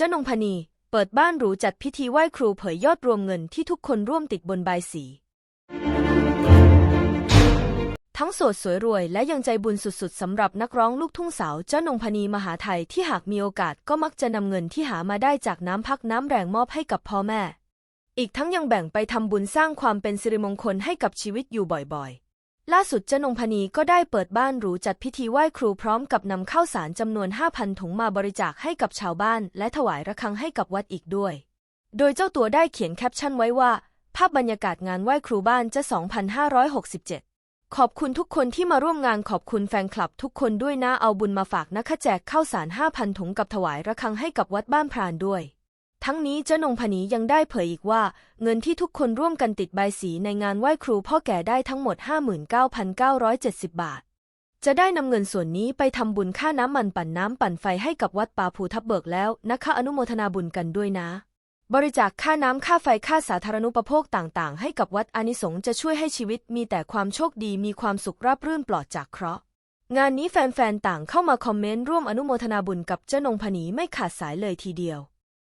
เจ้านงพนีเปิดบ้านหรูจัดพิธีไหว้ครูเผยยอดรวมเงินที่ทุกคนร่วมติดบนใบายสี ทั้งโสดสวยรวยและยังใจบุญสุดๆสำหรับนักร้องลูกทุ่งสาวเจ้านงพนีมหาไทยที่หากมีโอกาสก็มักจะนำเงินที่หามาได้จากน้ำพักน้ำแรงมอบให้กับพ่อแม่ อีกทั้งยังแบ่งไปทำบุญสร้างความเป็นสิริมงคลให้กับชีวิตอยู่บ่อยๆ ล่าสุดเจ้านงพนีก็ได้เปิดบ้านหรูจัดพิธีไหว้ครูพร้อมกับนำข้าวสารจำนวน 5,000 ถุงมาบริจาคให้กับชาวบ้าน และถวายระฆังให้กับวัดอีกด้วย โดยเจ้าตัวได้เขียนแคปชั่นไว้ว่า ภาพบรรยากาศงานไหว้ครูบ้านจะ 2567 ขอบคุณทุกคนที่มาร่วมงานขอบคุณแฟนคลับทุกคนด้วยนะเอาบุญมาฝากนะคะแจกข้าวสาร 5,000 ถุงกับถวายระฆังให้กับวัดบ้านพรานด้วย ทั้งนี้เจ้านงพนียังได้เผยอีกว่า เงินที่ทุกคนร่วมกันติดใบสีในงานไหว้ครูพ่อแก่ได้ทั้งหมด 59,970 บาท จะได้นำเงินส่วนนี้ไปทำบุญค่าน้ำมันปั่นน้ำปั่นไฟให้กับวัดป่าภูทับเบิกแล้วนะคะอนุโมทนาบุญกันด้วยนะ บริจาคค่าน้ำค่าไฟค่าสาธารณูปโภคต่างๆ ให้กับวัดอนิสงส์จะช่วยให้ชีวิตมีแต่ความโชคดีมีความสุขราบรื่นปลอดจากเคราะห์งานนี้แฟนๆต่างเข้ามาคอมเมนต์ร่วมอนุโมทนาบุญกับเจ้านงพนีไม่ขาดสายเลยทีเดียว